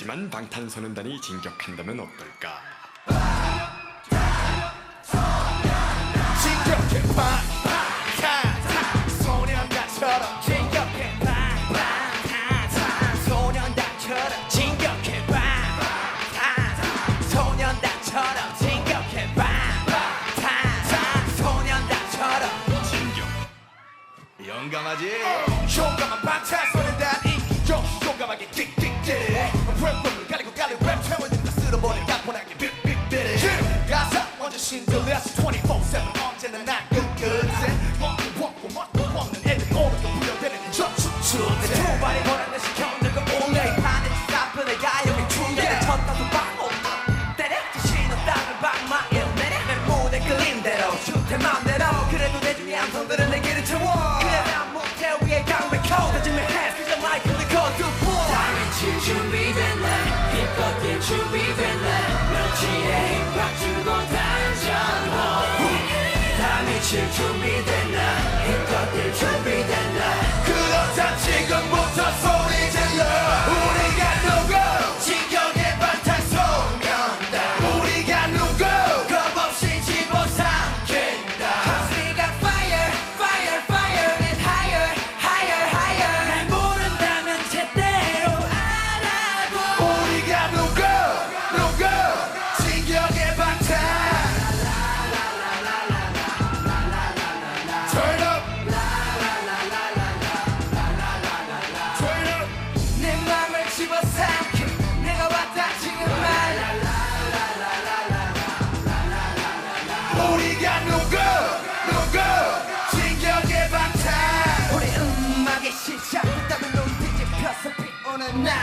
하지만 방탄소년단이 진격한다면 어떨까? 진격해 방탄 소년단처럼 진격해 방탄 소년단처럼 진격해 방탄 소년단처럼 진격해 방탄 소년단처럼. 진격. 용감하지? 용감한 방탄소 준비됐네. 멸치에 힘팍 주고 단전호 다음에 칠 준비됐네 음악의 시작부터는 눈 뒤집혀서 비오는 날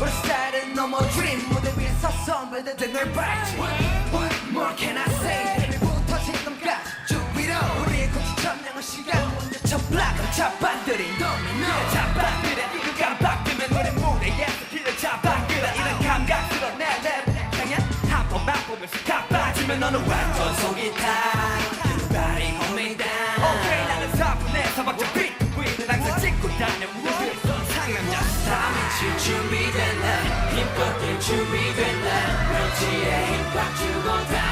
우리 스타일은 넘어 드림 무대 위에 서서 매대된 널 봤지. What more can I say? 데뷔부터 지금까지 쭉 위로 우리의 고치 천명은 시간. 문제 첫 블락으로 잡아들인 도미노 잡아들여 이거 깜빡이면 우리 무대에서 길을 잡아끌어 이런 감각스러운 내랩 향연 한 번만 보면서 가빠지면 너는 완전 속이 타 Everybody hold me down. 오케이 나는 사분해서 박자 비 힘껏 뛸 준비됐네 멸치에 힘꽉 주고 단전호 다